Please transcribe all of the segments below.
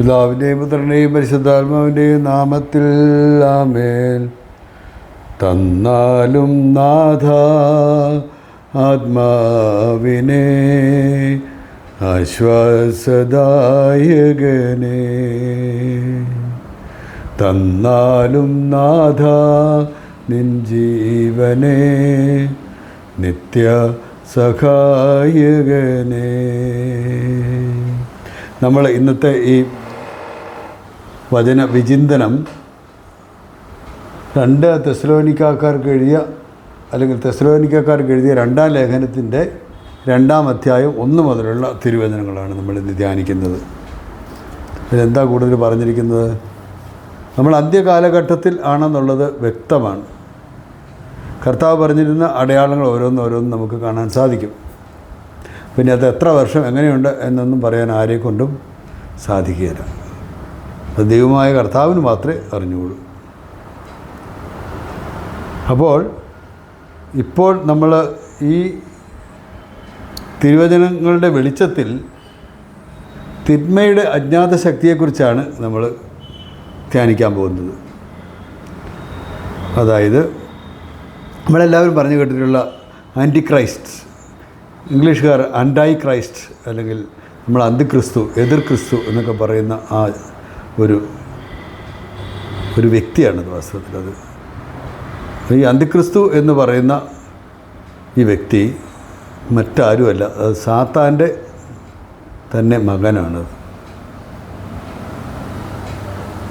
പിതാവിന്റെയും പുത്രന്റെയും പരിശുദ്ധാത്മാവിന്റെയും നാമത്തിൽ ആമേൽ തന്നാലും നാഥ ആത്മാവിനെ ആശ്വാസദായകനെ. തന്നാലും നാഥ നിൻ ജീവനെ നിത്യ സഹായകനെ നമ്മൾ ഇന്നത്തെ ഈ വചന വിചിന്തനം രണ്ട് തെസ്ലോനിക്കാർക്ക് എഴുതിയ അല്ലെങ്കിൽ തെസ്ലോനിക്കാർക്ക് എഴുതിയ രണ്ടാം ലേഖനത്തിന്റെ രണ്ടാം അധ്യായം ഒന്ന് മുതലുള്ള തിരുവചനങ്ങളാണ് നമ്മൾ ഇന്ന് ധ്യാനിക്കുന്നത്. ഇതെന്താ കൂടുതൽ പറഞ്ഞിരിക്കുന്നത്? നമ്മൾ അന്ത്യകാലഘട്ടത്തിൽ ആണെന്നുള്ളത് വ്യക്തമാണ്. കർത്താവ് പറഞ്ഞിരുന്ന അടയാളങ്ങൾ ഓരോന്നോരോന്നും നമുക്ക് കാണാൻ സാധിക്കും. പിന്നെ അത് എത്ര വർഷം എങ്ങനെയുണ്ട് എന്നൊന്നും പറയാൻ ആരെക്കൊണ്ടും സാധിക്കുകയില്ല. അത് ദൈവമായ കർത്താവിന് മാത്രമേ അറിഞ്ഞുള്ളൂ അപ്പോൾ ഇപ്പോൾ നമ്മൾ ഈ തിരുവചനങ്ങളുടെ വെളിച്ചത്തിൽ തിന്മയുടെ അജ്ഞാത ശക്തിയെക്കുറിച്ചാണ് നമ്മൾ ധ്യാനിക്കാൻ പോകുന്നത്. അതായത് നമ്മളെല്ലാവരും പറഞ്ഞു കേട്ടിട്ടുള്ള ആന്റി ക്രൈസ്റ്റ് ഇംഗ്ലീഷുകാർ അൻഡായി ക്രൈസ്റ്റ് അല്ലെങ്കിൽ നമ്മൾ അന്തിക്രിസ്തു എതിർ ക്രിസ്തു എന്നൊക്കെ പറയുന്ന ആ ഒരു ഒരു വ്യക്തിയാണത് വാസ്തവത്തിൽ അത്. ഈ അന്തിക്രിസ്തു എന്ന് പറയുന്ന ഈ വ്യക്തി മറ്റാരുമല്ല അത് സാത്താന്റെ തന്നെ മകനാണത്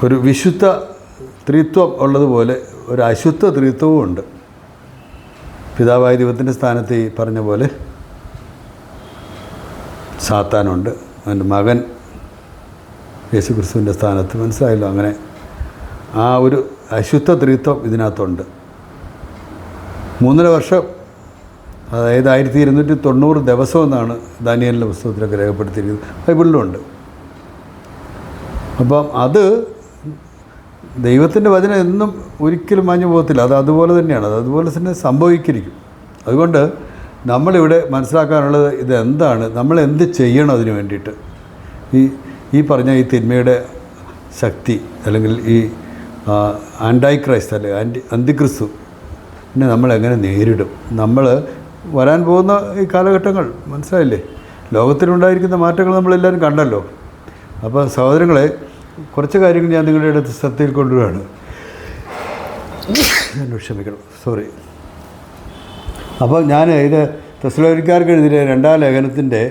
ഒരു വിശുദ്ധ ത്രിത്വം ഉള്ളതുപോലെ ഒരു അശുദ്ധ ത്രിത്വവും ഉണ്ട്. പിതാവായ ദൈവത്തിന്റെ സ്ഥാനത്ത് ഈ പറഞ്ഞ പോലെ സാത്താനുണ്ട് അവന്റെ മകൻ യേശു ക്രിസ്തുവിന്റെ സ്ഥാനത്ത്. മനസ്സിലായല്ലോ? അങ്ങനെ ആ ഒരു അശുദ്ധ ത്രിത്വം ഇതിനകത്തുണ്ട്. മൂന്നര വർഷം അതായത് ആയിരത്തി ഇരുന്നൂറ്റി തൊണ്ണൂറ് ദിവസം എന്നാണ് ദാനിയലിന്റെ പുസ്തകത്തിലൊക്കെ രേഖപ്പെടുത്തിയിരിക്കുന്നത്. ബൈബിളിലുണ്ട്. അപ്പം അത് ദൈവത്തിന്റെ വചനം എന്നും ഒരിക്കലും മാഞ്ഞു പോകത്തില്ല. അത് അതുപോലെ തന്നെയാണ്. അത് അതുപോലെ തന്നെ സംഭവിക്കിരിക്കും അതുകൊണ്ട് നമ്മളിവിടെ മനസ്സിലാക്കാനുള്ളത് ഇതെന്താണ്? നമ്മൾ എന്ത് ചെയ്യണം അതിന് വേണ്ടിയിട്ട്? ഈ ഈ പറഞ്ഞ ഈ തിന്മയുടെ ശക്തി അല്ലെങ്കിൽ ഈ ആൻഡായി ക്രൈസ്റ്റ് അല്ലെ ആന്റി അന്തിക്രിസ്തു പിന്നെ നമ്മൾ എങ്ങനെ നേരിടും? നമ്മൾ വരാൻ പോകുന്ന ഈ കാലഘട്ടങ്ങൾ മനസ്സിലായില്ലേ? ലോകത്തിലുണ്ടായിരിക്കുന്ന മാറ്റങ്ങൾ നമ്മളെല്ലാവരും കണ്ടല്ലോ. അപ്പോൾ സഹോദരങ്ങളെ കുറച്ച് കാര്യങ്ങൾ ഞാൻ നിങ്ങളുടെ അടുത്ത് ശ്രദ്ധയിൽ കൊണ്ടുവരികയാണ് എന്നോട് ക്ഷമിക്കണം സോറി അപ്പോൾ ഞാൻ ഇത് തെസ്ലോരിക്കാർക്ക് എഴുതിയ രണ്ടാം ലേഖനത്തിന്റെ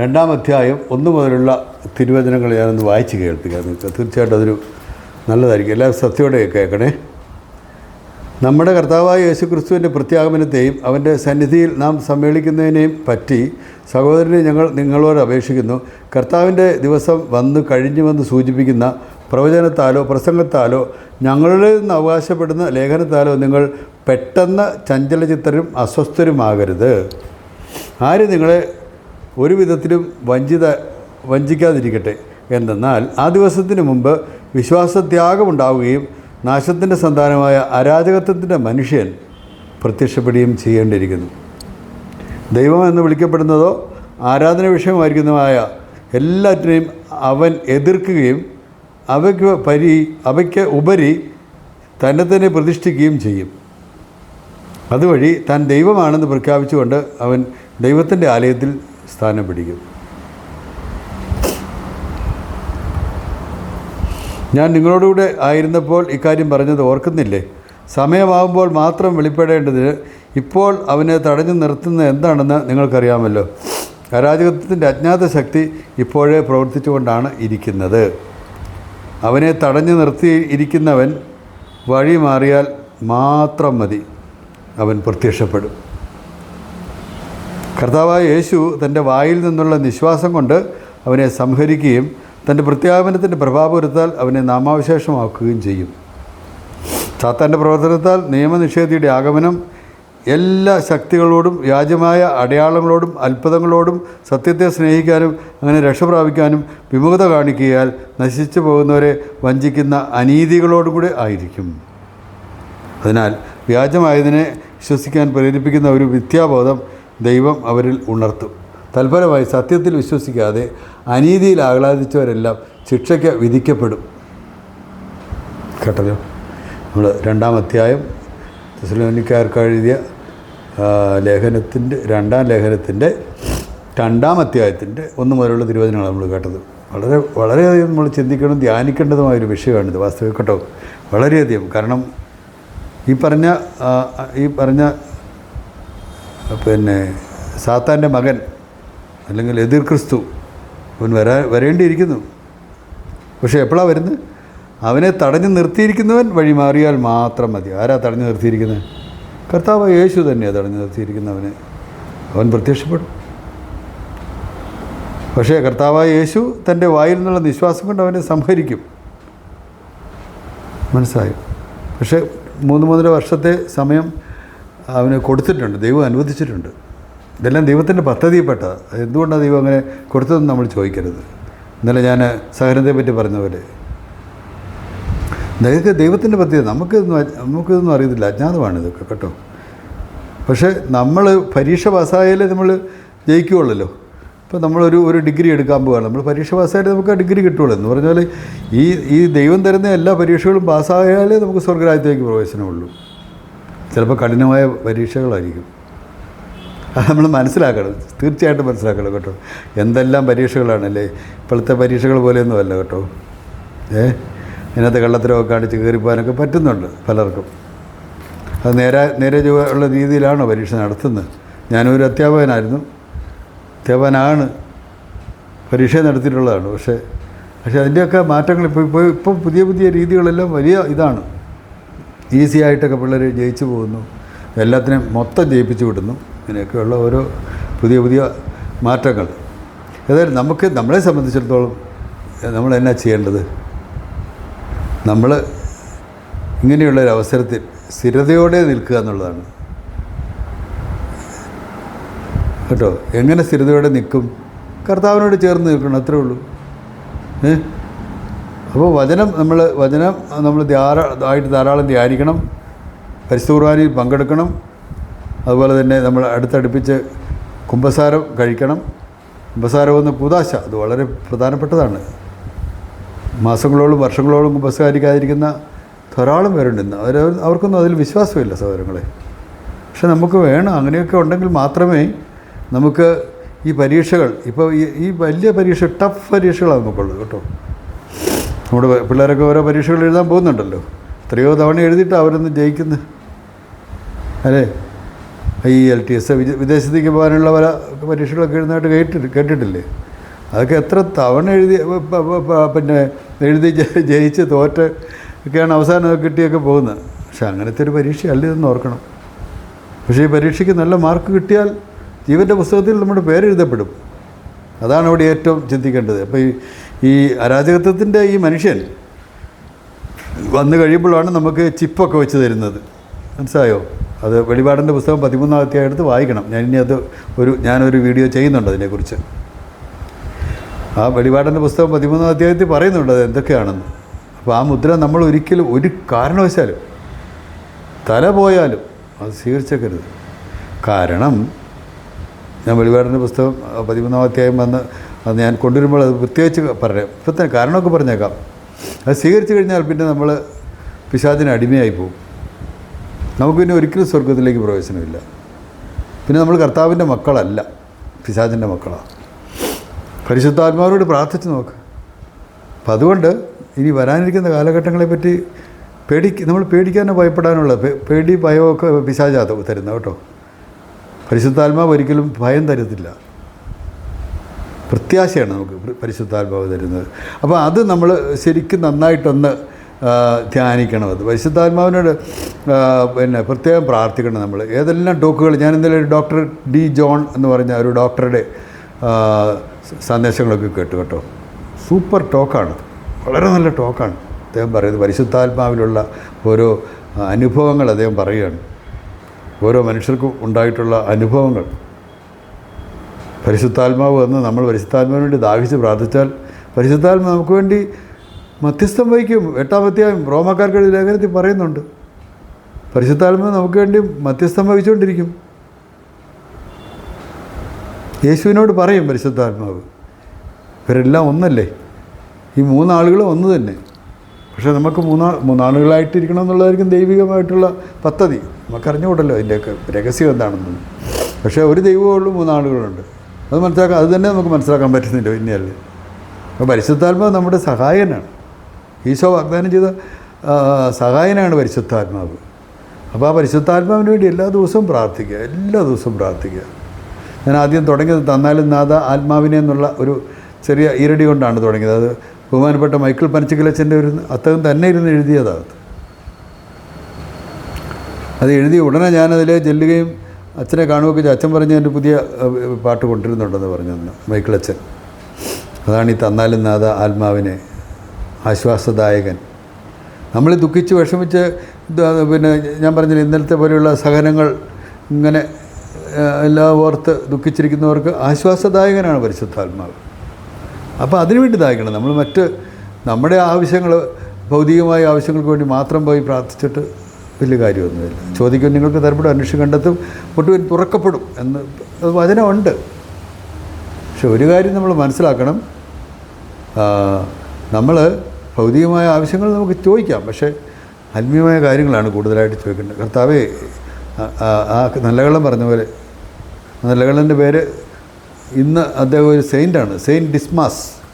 രണ്ടാം അധ്യായം ഒന്ന് മുതലുള്ള തിരുവചനങ്ങൾ ഞാനൊന്ന് വായിച്ച് കേൾപ്പിക്കാം. നിങ്ങൾക്ക് തീർച്ചയായിട്ടും അതൊരു നല്ലതായിരിക്കും. എല്ലാവരും സത്യയോടെ കേൾക്കണേ. നമ്മുടെ കർത്താവായ യേശു ക്രിസ്തുവിന്റെ പ്രത്യാഗമനത്തെയും അവന്റെ സന്നിധിയിൽ നാം സമ്മേളിക്കുന്നതിനെയും പറ്റി സഹോദരനെ ഞങ്ങൾ നിങ്ങളോട് അപേക്ഷിക്കുന്നു. കർത്താവിന്റെ ദിവസം വന്ന് കഴിഞ്ഞുവെന്ന് സൂചിപ്പിക്കുന്ന പ്രവചനത്താലോ പ്രസംഗത്താലോ ഞങ്ങളുടെ നിന്ന് അവകാശപ്പെടുന്ന ലേഖനത്താലോ നിങ്ങൾ പെട്ടെന്ന് ചഞ്ചലചിത്തരും അസ്വസ്ഥരുമാകരുത്. ആര് നിങ്ങളെ ഒരു വിധത്തിലും വഞ്ചിത വഞ്ചിക്കാതിരിക്കട്ടെ. എന്തെന്നാൽ ആ ദിവസത്തിന് മുമ്പ് വിശ്വാസത്യാഗമുണ്ടാവുകയും നാശത്തിന്റെ സന്താനമായ അരാജകത്വത്തിന്റെ മനുഷ്യൻ പ്രത്യക്ഷപ്പെടുകയും ചെയ്യേണ്ടിയിരിക്കുന്നു. ദൈവം എന്ന് വിളിക്കപ്പെടുന്നതോ ആരാധന വിഷയമായിരിക്കുന്നതുമായ എല്ലാറ്റിനെയും അവൻ എതിർക്കുകയും അവയ്ക്ക് പരി അവയ്ക്ക് ഉപരി തന്നെ തന്നെ പ്രതിഷ്ഠിക്കുകയും ചെയ്യും. അതുവഴി താൻ ദൈവമാണെന്ന് പ്രഖ്യാപിച്ചുകൊണ്ട് അവൻ ദൈവത്തിന്റെ ആലയത്തിൽ സ്ഥാനം പിടിക്കും. ഞാൻ നിങ്ങളോടുകൂടെ ആയിരുന്നപ്പോൾ ഇക്കാര്യം പറഞ്ഞത് ഓർക്കുന്നില്ലേ? സമയമാകുമ്പോൾ മാത്രം വെളിപ്പെടേണ്ടതിന് ഇപ്പോൾ അവനെ തടഞ്ഞു നിർത്തുന്ന എന്താണെന്ന് നിങ്ങൾക്കറിയാമല്ലോ. അരാജകത്വത്തിന്റെ അജ്ഞാത ശക്തി ഇപ്പോഴേ പ്രവർത്തിച്ചുകൊണ്ടാണ് ഇരിക്കുന്നത്. അവനെ തടഞ്ഞു നിർത്തി ഇരിക്കുന്നവൻ വഴി മാറിയാൽ മാത്രം മതി. അവൻ പ്രത്യക്ഷപ്പെടും. കർത്താവായ യേശു തന്റെ വായിൽ നിന്നുള്ള നിശ്വാസം കൊണ്ട് അവനെ സംഹരിക്കുകയും തന്റെ പ്രത്യാപനത്തിന്റെ പ്രഭാപുരത്താൽ അവനെ നാമാവശേഷമാക്കുകയും ചെയ്യും. സാത്താന്റെ പ്രവർത്തനത്താൽ നിയമനിഷേധിയുടെ ആഗമനം എല്ലാ ശക്തികളോടും വ്യാജമായ അടയാളങ്ങളോടും അത്ഭുതങ്ങളോടും സത്യത്തെ സ്നേഹിക്കാനും അങ്ങനെ രക്ഷപ്രാപിക്കാനും വിമുഖത കാണിക്കുകയാൽ നശിച്ചു പോകുന്നവരെ വഞ്ചിക്കുന്ന അനീതികളോടും കൂടെ ആയിരിക്കും. അതിനാൽ വ്യാജമായതിനെ വിശ്വസിക്കാൻ പ്രേരിപ്പിക്കുന്ന ഒരു മിഥ്യാബോധം ദൈവം അവരിൽ ഉണർത്തും. തൽഫലമായി സത്യത്തിൽ വിശ്വസിക്കാതെ അനീതിയിൽ ആഹ്ലാദിച്ചവരെല്ലാം ശിക്ഷയ്ക്ക് വിധിക്കപ്പെടും. കേട്ടല്ലോ? നമ്മൾ രണ്ടാം അധ്യായം തെസലോനിക്കാർക്ക് എഴുതിയ ലേഖനത്തിന്റെ രണ്ടാം ലേഖനത്തിന്റെ രണ്ടാം അധ്യായത്തിന്റെ ഒന്ന് മുതലുള്ള തിരുവചനമാണ് നമ്മൾ കേട്ടത്. വളരെ വളരെയധികം നമ്മൾ ചിന്തിക്കണം ധ്യാനിക്കേണ്ടതുമായ ധ്യാനിക്കേണ്ടതുമായൊരു വിഷയമാണിത് വാസ്തവിക കേട്ടോ വളരെയധികം. കാരണം ഈ പറഞ്ഞ ഈ പറഞ്ഞ പിന്നെ സാത്താന്റെ മകൻ അല്ലെങ്കിൽ എതിർ ക്രിസ്തു അവൻ വരാ വരേണ്ടിയിരിക്കുന്നു. പക്ഷേ എപ്പോഴാണ് വരുന്നത്? അവനെ തടഞ്ഞു നിർത്തിയിരിക്കുന്നവൻ വഴി മാറിയാൽ മാത്രം മതി. ആരാ തടഞ്ഞു നിർത്തിയിരിക്കുന്നത്? കർത്താവ് യേശു തന്നെയാണ് തടഞ്ഞു നിർത്തിയിരിക്കുന്നവനെ. അവൻ പ്രത്യക്ഷപ്പെടും. പക്ഷേ കർത്താവായ യേശു തന്റെ വായിൽ നിന്നുള്ള നിശ്വാസം കൊണ്ട് അവനെ സംഹരിക്കും. മനസ്സിലായി പക്ഷേ മൂന്ന് മൂന്നര വർഷത്തെ സമയം അവന് കൊടുത്തിട്ടുണ്ട് ദൈവം അനുവദിച്ചിട്ടുണ്ട്. ഇതെല്ലാം ദൈവത്തിന്റെ പദ്ധതിയിൽപ്പെട്ടതാണ് എന്തുകൊണ്ടാണ് ദൈവം അങ്ങനെ കൊടുത്തതെന്ന് നമ്മൾ ചോദിക്കരുത്. ഇന്നലെ ഞാൻ സഹനത്തെ പറ്റി പറഞ്ഞ പോലെ ഇതൊക്കെ ദൈവത്തിന്റെ പദ്ധതി നമുക്കിതൊന്നും നമുക്കിതൊന്നും അറിയത്തില്ല. അജ്ഞാതമാണ് ഇതൊക്കെ കേട്ടോ. പക്ഷേ നമ്മൾ പരീക്ഷ പാസ്സായാലേ നമ്മൾ ജയിക്കുകയുള്ളല്ലോ. ഇപ്പോൾ നമ്മളൊരു ഒരു ഡിഗ്രി എടുക്കാൻ പോവുകയാണ്. നമ്മൾ പരീക്ഷ പാസ്സായാലേ നമുക്ക് ആ ഡിഗ്രി കിട്ടുള്ളൂ എന്ന് പറഞ്ഞാൽ ഈ ഈ ദൈവം തരുന്ന എല്ലാ പരീക്ഷകളും പാസ്സായാലേ നമുക്ക് സ്വർഗരാജ്യത്തേക്ക് പ്രവേശനമുള്ളൂ. ചിലപ്പോൾ കഠിനമായ പരീക്ഷകളായിരിക്കും. അത് നമ്മൾ മനസ്സിലാക്കണം. തീർച്ചയായിട്ടും മനസ്സിലാക്കണം കേട്ടോ. എന്തെല്ലാം പരീക്ഷകളാണല്ലേ? ഇപ്പോഴത്തെ പരീക്ഷകൾ പോലെയൊന്നും അല്ല കേട്ടോ. ഏ? ഇതിനകത്ത് കള്ളത്തരമൊക്കെ കാണിച്ച് കയറിപ്പോകാനൊക്കെ പറ്റുന്നുണ്ട് പലർക്കും. അത് നേരെ നേരെ ഉള്ള രീതിയിലാണോ പരീക്ഷ നടത്തുന്നത്? ഞാനൊരു അധ്യാപകനായിരുന്നു. അധ്യാപകനാണ്. പരീക്ഷ നടത്തിയിട്ടുള്ളതാണ്. പക്ഷേ പക്ഷേ അതിന്റെയൊക്കെ മാറ്റങ്ങൾ ഇപ്പോൾ ഇപ്പോൾ ഇപ്പം പുതിയ പുതിയ രീതികളെല്ലാം വലിയ ഇതാണ്. ഈസി ആയിട്ടൊക്കെ പിള്ളേർ ജയിച്ചു പോകുന്നു. എല്ലാത്തിനെയും മൊത്തം ജയിപ്പിച്ചു വിടുന്നു. ഇങ്ങനെയൊക്കെയുള്ള ഓരോ പുതിയ പുതിയ മാറ്റങ്ങൾ. ഏതായാലും നമുക്ക് നമ്മളെ സംബന്ധിച്ചിടത്തോളം നമ്മൾ എന്നാ ചെയ്യേണ്ടത്? നമ്മൾ ഇങ്ങനെയുള്ള ഒരു അവസരത്തിൽ സ്ഥിരതയോടെ നിൽക്കുക എന്നുള്ളതാണ്. കേട്ടോ? എങ്ങനെ സ്ഥിരതയോടെ നിൽക്കും? കർത്താവിനോട് ചേർന്ന് നിൽക്കണം അത്രേ ഉള്ളൂ. ഏ? അപ്പോൾ വചനം നമ്മൾ വചനം നമ്മൾ ധാരാ ആയിട്ട് ധാരാളം ധ്യാനിക്കണം പരിസ്ഥിതി പങ്കെടുക്കണം അതുപോലെ തന്നെ നമ്മൾ അടുത്തടുപ്പിച്ച് കുംഭസാരം കഴിക്കണം. കുംഭസാരം എന്ന കൂതാശ അത് വളരെ പ്രധാനപ്പെട്ടതാണ്. മാസങ്ങളോളം വർഷങ്ങളോളം കുമ്പസാരിക്കാതിരിക്കുന്ന ധാരാളം പേരുണ്ട് ഇന്ന്. അവർ അവർക്കൊന്നും അതിൽ വിശ്വാസമില്ല സഹോദരങ്ങളെ. പക്ഷെ നമുക്ക് വേണം അങ്ങനെയൊക്കെ ഉണ്ടെങ്കിൽ മാത്രമേ നമുക്ക് ഈ പരീക്ഷകൾ ഇപ്പോൾ ഈ വലിയ പരീക്ഷ ടഫ് പരീക്ഷകളാണ് നമുക്കുള്ളത് കേട്ടോ. നമ്മുടെ പിള്ളേരൊക്കെ ഓരോ പരീക്ഷകൾ എഴുതാൻ പോകുന്നുണ്ടല്ലോ. എത്രയോ തവണ എഴുതിയിട്ട് അവരൊന്ന് ജയിക്കുന്നു. അല്ലേ? ഐ എൽ ടി എസ് വിദേശത്തേക്ക് പോകാനുള്ള പല പരീക്ഷകളൊക്കെ എഴുതുന്നതായിട്ട് കേട്ടിട്ട് കേട്ടിട്ടില്ലേ? അതൊക്കെ എത്ര തവണ എഴുതി പിന്നെ എഴുതി ജയിച്ച് തോറ്റ ഒക്കെയാണ് അവസാനം കിട്ടിയൊക്കെ പോകുന്നത്. പക്ഷെ അങ്ങനത്തെ ഒരു പരീക്ഷയല്ല ഇതെന്ന് ഓർക്കണം. പക്ഷേ ഈ പരീക്ഷയ്ക്ക് നല്ല മാർക്ക് കിട്ടിയാൽ ജീവന്റെ പുസ്തകത്തിൽ നമ്മുടെ പേരെഴുതപ്പെടും. അതാണ് അവിടെ ഏറ്റവും ചിന്തിക്കേണ്ടത്. അപ്പോൾ ഈ ഈ അരാജകത്വത്തിന്റെ ഈ മനുഷ്യൻ വന്നു കഴിയുമ്പോഴാണ് നമുക്ക് ചിപ്പൊക്കെ വെച്ച് തരുന്നത്. മനസ്സിലായോ? അത് വെളിപാടിന്റെ പുസ്തകം പതിമൂന്നാം അധ്യായം എടുത്ത് വായിക്കണം. ഞാൻ ഇനി അത് ഒരു ഞാനൊരു വീഡിയോ ചെയ്യുന്നുണ്ട് അതിനെക്കുറിച്ച്. ആ വെളിപാടിന്റെ പുസ്തകം പതിമൂന്നാം അധ്യായത്തിൽ പറയുന്നുണ്ട് അത് എന്തൊക്കെയാണെന്ന്. അപ്പോൾ ആ മുദ്ര നമ്മൾ ഒരിക്കലും ഒരു കാരണവശാലും തല പോയാലും അത് സ്വീകരിച്ചേക്കരുത്. കാരണം ഞാൻ വെളിപാടിന്റെ പുസ്തകം പതിമൂന്നാം അധ്യായം വന്ന് അത് ഞാൻ കൊണ്ടുവരുമ്പോൾ അത് പ്രത്യേകിച്ച് പറയാം ഇപ്പം തന്നെ കാരണമൊക്കെ പറഞ്ഞേക്കാം. അത് സ്വീകരിച്ചു കഴിഞ്ഞാൽ പിന്നെ നമ്മൾ പിശാചിന് അടിമയായി പോകും നമുക്ക് പിന്നെ ഒരിക്കലും സ്വർഗത്തിലേക്ക് പ്രവേശനമില്ല. പിന്നെ നമ്മൾ കർത്താവിന്റെ മക്കളല്ല. പിശാചിന്റെ മക്കളാണ്. പരിശുദ്ധാത്മാവരോട് പ്രാർത്ഥിച്ച് നോക്ക്. അപ്പം അതുകൊണ്ട് ഇനി വരാനിരിക്കുന്ന കാലഘട്ടങ്ങളെ പറ്റി പേടി നമ്മൾ പേടിക്കാനോ ഭയപ്പെടാനുള്ള പേടി ഭയമൊക്കെ പിശാചാ തരുന്ന കേട്ടോ. പരിശുദ്ധാത്മാവ് ഒരിക്കലും ഭയം തരത്തില്ല. പ്രത്യാശയാണ് നമുക്ക് പ്ര- പരിശുദ്ധാത്മാവ് തരുന്നത്. അപ്പോൾ അത് നമ്മൾ ശരിക്കും നന്നായിട്ടൊന്ന് ധ്യാനിക്കണം അത്. പരിശുദ്ധാത്മാവിനോട് പിന്നെ പ്രത്യേകം പ്രാർത്ഥിക്കണം നമ്മൾ. ഏതെല്ലാം ടോക്കുകൾ ഞാൻ ഇന്നലെ ഒരു ഡോക്ടർ ഡി ജോൺ എന്ന് പറഞ്ഞ ഒരു ഡോക്ടറുടെ സന്ദേശങ്ങളൊക്കെ കേട്ടു കേട്ടോ. സൂപ്പർ ടോക്കാണ്. വളരെ നല്ല ടോക്കാണ്. അദ്ദേഹം പറയുന്നത് പരിശുദ്ധാത്മാവിലുള്ള ഓരോ അനുഭവങ്ങൾ അദ്ദേഹം പറയുകയാണ്. ഓരോ മനുഷ്യർക്കും ഉണ്ടായിട്ടുള്ള അനുഭവങ്ങൾ. പരിശുദ്ധാത്മാവ് വന്ന് നമ്മൾ പരിശുദ്ധാത്മാവിന് വേണ്ടി ദാഹിച്ച് പ്രാർത്ഥിച്ചാൽ പരിശുദ്ധാത്മ നമുക്ക് വേണ്ടി മധ്യസ്ഥം വഹിക്കും. എട്ടാം അധ്യായം റോമാക്കാർക്ക് എഴുതിയ ലേഖനത്തിൽ പറയുന്നുണ്ട്. പരിശുദ്ധാത്മാവ് നമുക്ക് വേണ്ടി മധ്യസ്ഥം വഹിച്ചുകൊണ്ടിരിക്കും. യേശുവിനോട് പറയും പരിശുദ്ധാത്മാവ് ഇവരെല്ലാം ഒന്നല്ലേ? ഈ മൂന്നാളുകളും ഒന്ന് തന്നെ. പക്ഷേ നമുക്ക് മൂന്നാ മൂന്നാളുകളായിട്ടിരിക്കണം എന്നുള്ളതായിരിക്കും ദൈവികമായിട്ടുള്ള പദ്ധതി. നമുക്കറിഞ്ഞുകൂടല്ലോ അതിന്റെയൊക്കെ രഹസ്യം എന്താണെന്ന്. പക്ഷേ ഒരു ദൈവമേ ഉള്ളൂ മൂന്നാളുകളുണ്ട്. അത് മനസ്സിലാക്കാൻ അത് തന്നെ നമുക്ക് മനസ്സിലാക്കാൻ പറ്റുന്നില്ല പിന്നെയല്ലേ അപ്പോൾ പരിശുദ്ധാത്മാവ് നമ്മുടെ സഹായനാണ്. ഈശോ വാഗ്ദാനം ചെയ്ത സഹായനാണ് പരിശുദ്ധാത്മാവ്. അപ്പോൾ ആ പരിശുദ്ധാത്മാവിന് വേണ്ടി എല്ലാ ദിവസവും പ്രാർത്ഥിക്കുക എല്ലാ ദിവസവും പ്രാർത്ഥിക്കുക. ഞാൻ ആദ്യം തുടങ്ങിയത് തന്നാലും നാഥ ആത്മാവിനെ എന്നുള്ള ഒരു ചെറിയ ഈരടി കൊണ്ടാണ് തുടങ്ങിയത്. അത് ബഹുമാനപ്പെട്ട മൈക്കിൾ പനച്ചിക്കലച്ചന്റെ ഒരു അദ്ദേഹം തന്നെ ഇരുന്ന് എഴുതിയതാണ് അത്. എഴുതി ഉടനെ ഞാനതിൽ ചെല്ലുകയും അച്ഛനെ കാണുകയൊക്കെ ചെയ്തു. അച്ഛൻ പറഞ്ഞ് എന്റെ പുതിയ പാട്ട് കൊണ്ടിരുന്നുണ്ടെന്ന് പറഞ്ഞു മൈക്കിൾ അച്ഛൻ അതാണ് ഈ തന്നാലും നാഥ ആത്മാവിനെ ആശ്വാസദായകൻ. നമ്മൾ ദുഃഖിച്ച് വിഷമിച്ച് പിന്നെ ഞാൻ പറഞ്ഞില്ല ഇന്നലത്തെ പോലെയുള്ള സഹനങ്ങൾ ഇങ്ങനെ എല്ലാ എല്ലാം ഓർത്ത് ദുഃഖിച്ചിരിക്കുന്നവർക്ക് ആശ്വാസദായകനാണ് പരിശുദ്ധാത്മാവ്. അപ്പോൾ അതിനു വേണ്ടി ദാഹിക്കണം. നമ്മൾ മറ്റ് നമ്മുടെ ആവശ്യങ്ങൾ ഭൗതികമായ ആവശ്യങ്ങൾക്ക് വേണ്ടി മാത്രം പോയി പ്രാർത്ഥിച്ചിട്ട് വലിയ കാര്യമൊന്നുമില്ല. ചോദിക്കും നിങ്ങൾക്ക് തരപ്പെടും അന്വേഷിച്ച് കണ്ടെത്തും മുട്ടുവിൻ തുറക്കപ്പെടും എന്ന് അത് വചനമുണ്ട്. പക്ഷെ ഒരു കാര്യം നമ്മൾ മനസ്സിലാക്കണം. നമ്മൾ ഭൗതികമായ ആവശ്യങ്ങൾ നമുക്ക് ചോദിക്കാം. പക്ഷേ ആത്മീയമായ കാര്യങ്ങളാണ് കൂടുതലായിട്ട് ചോദിക്കേണ്ടത്. കർത്താവേ ആ- നല്ലകള്ളം പറഞ്ഞ പോലെ നല്ലകള്ളന്റെ പേര് ഇന്ന് അദ്ദേഹം ഒരു സെയിന്റാണ് സെയിന്റ് ഡിസ്മാസ്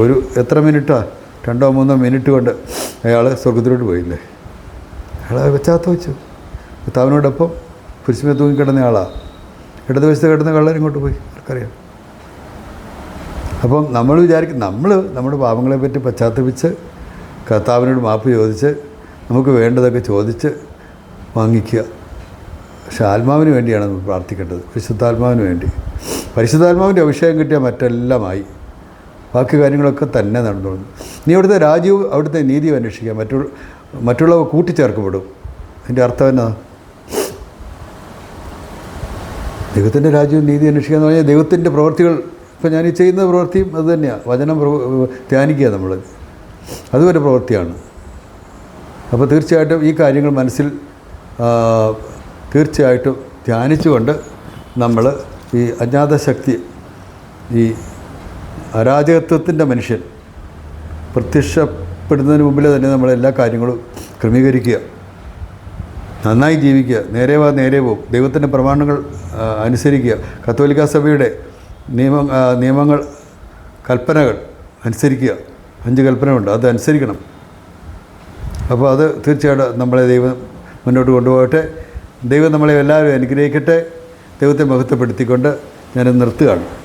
ഒരു എത്ര മിനിറ്റാ രണ്ടോ മൂന്നോ മിനിറ്റ് കൊണ്ട് അയാൾ സ്വർഗത്തിലോട്ട് പോയില്ലേ? അയാൾ വെച്ചാത്ത വെച്ചു. കർത്താവിനോടൊപ്പം കുരിശുമേ തൂങ്ങിക്കിടന്ന ആളാണ് ഇടത് വശത്ത് കിടന്ന കള്ളർ ഇങ്ങോട്ട് പോയി ആർക്കറിയാം അപ്പം നമ്മൾ വിചാരിക്കും നമ്മൾ നമ്മുടെ പാപങ്ങളെ പറ്റി പശ്ചാത്തപിച്ച് കർത്താവിനോട് മാപ്പ് ചോദിച്ച് നമുക്ക് വേണ്ടതൊക്കെ ചോദിച്ച് വാങ്ങിക്കുക. പക്ഷെ ആത്മാവിന് വേണ്ടിയാണ് നമ്മൾ പ്രാർത്ഥിക്കേണ്ടത് പരിശുദ്ധാത്മാവിന് വേണ്ടി. പരിശുദ്ധാത്മാവിന്റെ അഭിഷേകം കിട്ടിയാൽ മറ്റെല്ലാമായി. ബാക്കി കാര്യങ്ങളൊക്കെ തന്നെ നടന്നു നീ അവിടുത്തെ രാജ്യവും അവിടുത്തെ നീതിയും അന്വേഷിക്കുക മറ്റുള്ള മറ്റുള്ളവ കൂട്ടിച്ചേർക്കപ്പെടും. അതിന്റെ അർത്ഥം എന്നാ? ദൈവത്തിന്റെ രാജ്യവും നീതി അന്വേഷിക്കുക എന്ന് പറഞ്ഞാൽ ദൈവത്തിന്റെ പ്രവൃത്തികൾ ഇപ്പം ഞാൻ ഈ ചെയ്യുന്ന പ്രവൃത്തിയും അത് തന്നെയാണ് വചനം ധ്യാനിക്കുക നമ്മൾ അതുപോലെ പ്രവൃത്തിയാണ്. അപ്പോൾ തീർച്ചയായിട്ടും ഈ കാര്യങ്ങൾ മനസ്സിൽ തീർച്ചയായിട്ടും ധ്യാനിച്ചുകൊണ്ട് നമ്മൾ ഈ അജ്ഞാതശക്തി ഈ അരാജകത്വത്തിന്റെ മനുഷ്യൻ പ്രത്യക്ഷപ്പെടുന്നതിന് മുമ്പിൽ തന്നെ നമ്മൾ എല്ലാ കാര്യങ്ങളും ക്രമീകരിക്കുക. നന്നായി ജീവിക്കുക. നേരെ വാ നേരെ പോവും. ദൈവത്തിന്റെ പ്രമാണങ്ങൾ അനുസരിക്കുക. കത്തോലിക്ക സഭയുടെ നിയമ നിയമങ്ങൾ കൽപ്പനകൾ അനുസരിക്കുക. അഞ്ച് കൽപ്പനയുണ്ട് അത് അനുസരിക്കണം. അപ്പോൾ അത് തീർച്ചയായിട്ടും നമ്മളെ ദൈവം മുന്നോട്ട് കൊണ്ടുപോകട്ടെ. ദൈവം നമ്മളെ എല്ലാവരും അനുഗ്രഹിക്കട്ടെ. ദൈവത്തെ മഹത്വപ്പെടുത്തിക്കൊണ്ട് ഞാൻ നിർത്തുകയാണ്.